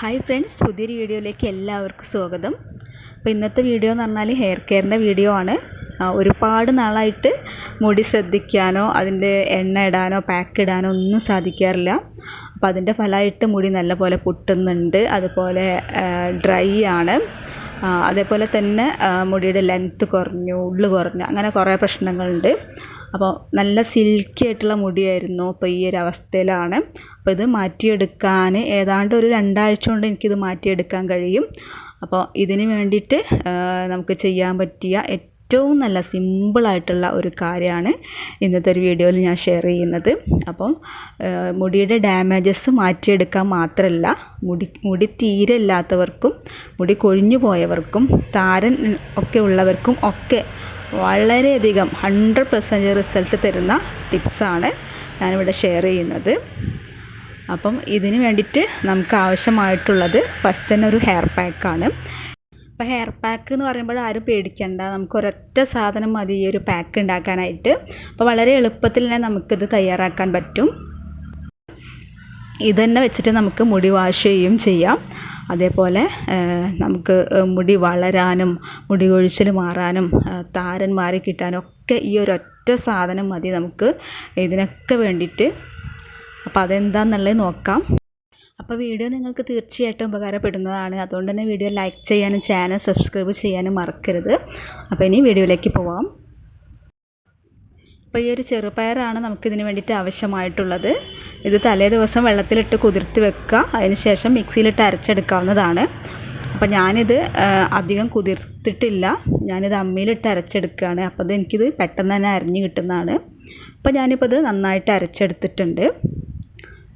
Hi friends പുതിയൊരു വീഡിയോയിലേക്ക് എല്ലാവർക്കും സ്വാഗതം. അപ്പോൾ ഇന്നത്തെ വീഡിയോ എന്ന് പറഞ്ഞാൽ ഹെയർ കെയറിന്റെ വീഡിയോ ആണ്. ഒരുപാട് നാളായിട്ട് മുടി ശ്രദ്ധിക്കാനോ അതിന്റെ എണ്ണ ഇടാനോ പാക്ക് ഇടാനോ ഒന്നും സാധിക്കാറില്ല. അപ്പോൾ അതിന്റെ ഫലമായിട്ട് മുടി നല്ലപോലെ പൊട്ടുന്നുണ്ട്. അതുപോലെ ഡ്രൈ ആണ്. അതേപോലെ തന്നെ മുടിയുടെ ലെങ്ത്ത് കുറഞ്ഞു ഉള്ളു കുറഞ്ഞു അങ്ങനെ കുറേ പ്രശ്നങ്ങളുണ്ട്. അപ്പോൾ നല്ല സിൽക്കി ആയിട്ടുള്ള മുടിയായിരുന്നു അപ്പോൾ ഈ ഒരു അവസ്ഥയിലാണ്. അപ്പോൾ ഇത് മാറ്റിയെടുക്കാൻ ഏതാണ്ട് ഒരു രണ്ടാഴ്ച കൊണ്ട് എനിക്കിത് മാറ്റിയെടുക്കാൻ കഴിയും. അപ്പോൾ ഇതിന് വേണ്ടിയിട്ട് നമുക്ക് ചെയ്യാൻ പറ്റിയ ഏറ്റവും നല്ല സിമ്പിളായിട്ടുള്ള ഒരു കാര്യമാണ് ഇന്നത്തെ ഒരു വീഡിയോയിൽ ഞാൻ ഷെയർ ചെയ്യുന്നത്. അപ്പം മുടിയുടെ ഡാമേജസ് മാറ്റിയെടുക്കാൻ മാത്രമല്ല മുടി മുടി തീരെ ഇല്ലാത്തവർക്കും മുടി കൊഴിഞ്ഞു പോയവർക്കും താരൻ ഒക്കെ ഉള്ളവർക്കും ഒക്കെ വളരെയധികം ഹൺഡ്രഡ് പെർസെന്റ് റിസൾട്ട് തരുന്ന ടിപ്സാണ് ഞാനിവിടെ ഷെയർ ചെയ്യുന്നത്. അപ്പം ഇതിന് വേണ്ടിയിട്ട് നമുക്ക് ആവശ്യമായിട്ടുള്ളത് ഫസ്റ്റ് തന്നെ ഒരു ഹെയർ പാക്കാണ് അപ്പോൾ ഹെയർ പാക്ക് എന്ന് പറയുമ്പോൾ ആരും പേടിക്കണ്ട. നമുക്ക് ഒരൊറ്റ സാധനം മതി ഈ ഒരു പാക്ക് ഉണ്ടാക്കാനായിട്ട്. അപ്പോൾ വളരെ എളുപ്പത്തിൽ തന്നെ നമുക്കിത് തയ്യാറാക്കാൻ പറ്റും. ഇതന്നെ വെച്ചിട്ട് നമുക്ക് മുടി വാഷ് ചെയ്യുകയും ചെയ്യാം. അതേപോലെ നമുക്ക് മുടി വളരാനും മുടി കൊഴിച്ചിൽ മാറാനും താരൻ മാറി കിട്ടാനും ഒക്കെ ഈ ഒരൊറ്റ സാധനം മതി നമുക്ക് ഇതിനൊക്കെ വേണ്ടിയിട്ട്. അപ്പോൾ അതെന്താണെന്നുള്ളത് നോക്കാം. അപ്പോൾ വീഡിയോ നിങ്ങൾക്ക് തീർച്ചയായിട്ടും ഉപകാരപ്പെടുന്നതാണ്. അതുകൊണ്ട് തന്നെ വീഡിയോ ലൈക്ക് ചെയ്യാനും ചാനൽ സബ്സ്ക്രൈബ് ചെയ്യാനും മറക്കരുത്. അപ്പോൾ ഇനി വീഡിയോയിലേക്ക് പോവാം. അപ്പോൾ ഈ ഒരു ചെറുപയറാണ് നമുക്കിതിന് വേണ്ടിയിട്ട് ആവശ്യമായിട്ടുള്ളത്. ഇത് തലേ ദിവസം വെള്ളത്തിലിട്ട് കുതിർത്ത് വെക്കുക. അതിന് ശേഷം മിക്സിയിലിട്ട് അരച്ചെടുക്കാവുന്നതാണ്. അപ്പോൾ ഞാനിത് അധികം കുതിർത്തിട്ടില്ല. ഞാനിത് അമ്മിയിലിട്ട് അരച്ചെടുക്കുകയാണ്. അപ്പോൾ അത് എനിക്കിത് പെട്ടെന്ന് തന്നെ അരിഞ്ഞ് കിട്ടുന്നതാണ്. അപ്പോൾ ഞാനിപ്പോൾ ഇത് നന്നായിട്ട് അരച്ചെടുത്തിട്ടുണ്ട്.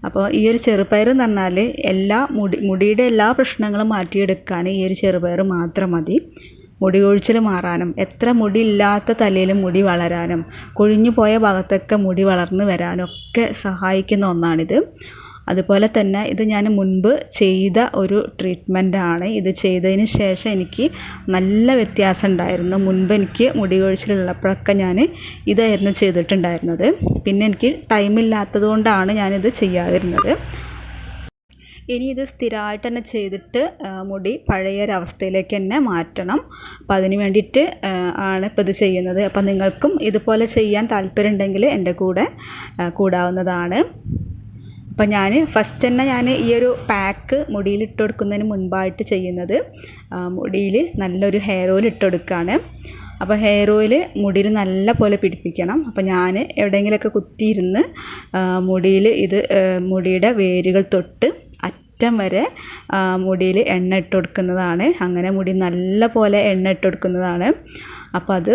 അപ്പോൾ ഈ ഒരു ചെറുപയർ എന്ന് പറഞ്ഞാൽ എല്ലാ മുടി മുടിയുടെ എല്ലാ പ്രശ്നങ്ങളും മാറ്റിയെടുക്കാൻ ഈ ഒരു ചെറുപയർ മാത്രം മതി. മുടി കൊഴിച്ചിൽ മാറാനും എത്ര മുടി ഇല്ലാത്ത തലയിൽ മുടി വളരാനും കൊഴിഞ്ഞു പോയ ഭാഗത്തൊക്കെ മുടി വളർന്നു വരാനും ഒക്കെ സഹായിക്കുന്ന ഒന്നാണിത്. അതുപോലെ തന്നെ ഇത് ഞാൻ മുൻപ് ചെയ്ത ഒരു ട്രീറ്റ്മെന്റ് ആണ്. ഇത് ചെയ്തതിന് ശേഷം എനിക്ക് നല്ല വ്യത്യാസം ഉണ്ടായിരുന്നു. മുൻപ് എനിക്ക് മുടി കൊഴിച്ചിലുള്ളപ്പോഴൊക്കെ ഞാൻ ഇതായിരുന്നു ചെയ്തിട്ടുണ്ടായിരുന്നത്. പിന്നെ എനിക്ക് ടൈമില്ലാത്തത് കൊണ്ടാണ് ഞാനിത് ചെയ്യാതിരുന്നത്. ഇനി ഇത് സ്ഥിരമായിട്ട് തന്നെ ചെയ്തിട്ട് മുടി പഴയൊരവസ്ഥയിലേക്ക് തന്നെ മാറ്റണം. അപ്പോൾ അതിന് വേണ്ടിയിട്ട് ആണ് ഇപ്പോൾ ഇത് ചെയ്യുന്നത്. അപ്പോൾ നിങ്ങൾക്കും ഇതുപോലെ ചെയ്യാൻ താല്പര്യമുണ്ടെങ്കിൽ എന്റെ കൂടെ കൂടാവുന്നതാണ്. അപ്പോൾ ഞാൻ ഫസ്റ്റ് തന്നെ ഞാൻ ഈ ഒരു പാക്ക് മുടിയിൽ ഇട്ട് കൊടുക്കുന്നതിന് മുൻപായിട്ട് ചെയ്യുന്നത് മുടിയിൽ നല്ലൊരു ഹെയർ ഓയിൽ ഇട്ട് കൊടുക്കുകയാണ് അപ്പോൾ ഹെയർ ഓയിൽ മുടിയിൽ നല്ല പോലെ പിടിപ്പിക്കണം. അപ്പോൾ ഞാൻ എവിടെയെങ്കിലുമൊക്കെ കുത്തിയിരുന്ന് മുടിയിൽ ഇത് മുടിയുടെ വേരുകൾ തൊട്ട് അറ്റം വരെ മുടിയിൽ എണ്ണ ഇട്ട് കൊടുക്കുന്നതാണ്. അങ്ങനെ മുടി നല്ല പോലെ എണ്ണ ഇട്ട് കൊടുക്കുന്നതാണ്. അപ്പോൾ അത്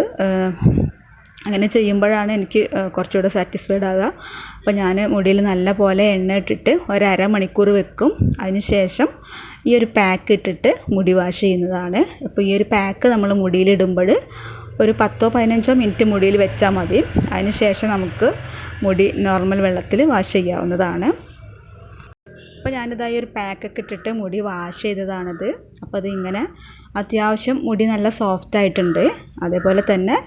അങ്ങനെ ചെയ്യുമ്പോഴാണ് എനിക്ക് കുറച്ചുകൂടെ സാറ്റിസ്ഫൈഡ് ആകുക അപ്പോൾ ഞാൻ മുടിയിൽ നല്ല പോലെ എണ്ണ ഇട്ടിട്ട് ഒരര മണിക്കൂർ വെക്കും. അതിന് ശേഷം ഈ ഒരു പാക്ക് ഇട്ടിട്ട് മുടി വാഷ് ചെയ്യുന്നതാണ്. അപ്പോൾ ഈ ഒരു പാക്ക് നമ്മൾ മുടിയിലിടുമ്പോൾ ഒരു പത്തോ പതിനഞ്ചോ മിനിറ്റ് മുടിയിൽ വെച്ചാൽ മതി. അതിന് ശേഷം നമുക്ക് മുടി നോർമൽ വെള്ളത്തിൽ വാഷ് ചെയ്യാവുന്നതാണ്. അപ്പോൾ ഞാനിതായി ഒരു പാക്കൊക്കെ ഇട്ടിട്ട് മുടി വാഷ് ചെയ്തതാണിത്. അപ്പോൾ അത് ഇങ്ങനെ അത്യാവശ്യം മുടി നല്ല സോഫ്റ്റ് ആയിട്ടുണ്ട്. അതേപോലെ തന്നെ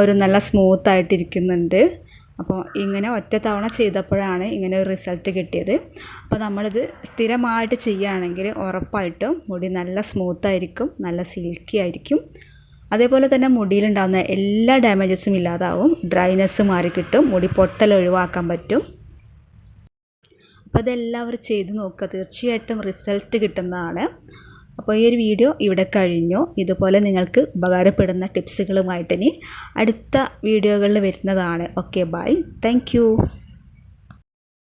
ഒരു നല്ല സ്മൂത്ത് ആയിട്ടിരിക്കുന്നുണ്ട്. അപ്പോൾ ഇങ്ങനെ ഒറ്റ തവണ ചെയ്തപ്പോഴാണ് ഇങ്ങനെ ഒരു റിസൾട്ട് കിട്ടിയത്. അപ്പോൾ നമ്മളിത് സ്ഥിരമായിട്ട് ചെയ്യുകയാണെങ്കിൽ ഉറപ്പായിട്ടും മുടി നല്ല സ്മൂത്ത് ആയിരിക്കും നല്ല സിൽക്കി ആയിരിക്കും. അതേപോലെ തന്നെ മുടിയിലുണ്ടാകുന്ന എല്ലാ ഡാമേജസും ഇല്ലാതാവും. ഡ്രൈനെസ് മാറിക്കിട്ടും മുടി പൊട്ടൽ ഒഴിവാക്കാൻ പറ്റും. അപ്പോൾ അതെല്ലാവരും ചെയ്ത് നോക്കുക. തീർച്ചയായിട്ടും റിസൾട്ട് കിട്ടുന്നതാണ്. അപ്പോൾ ഈ ഒരു വീഡിയോ ഇവിടെ കഴിഞ്ഞു. ഇതുപോലെ നിങ്ങൾക്ക് ഉപകാരപ്പെടുന്ന ടിപ്സുകളുമായിട്ട് ഇനി അടുത്ത വീഡിയോകളിൽ വരുന്നതാണ്. Okay bye thank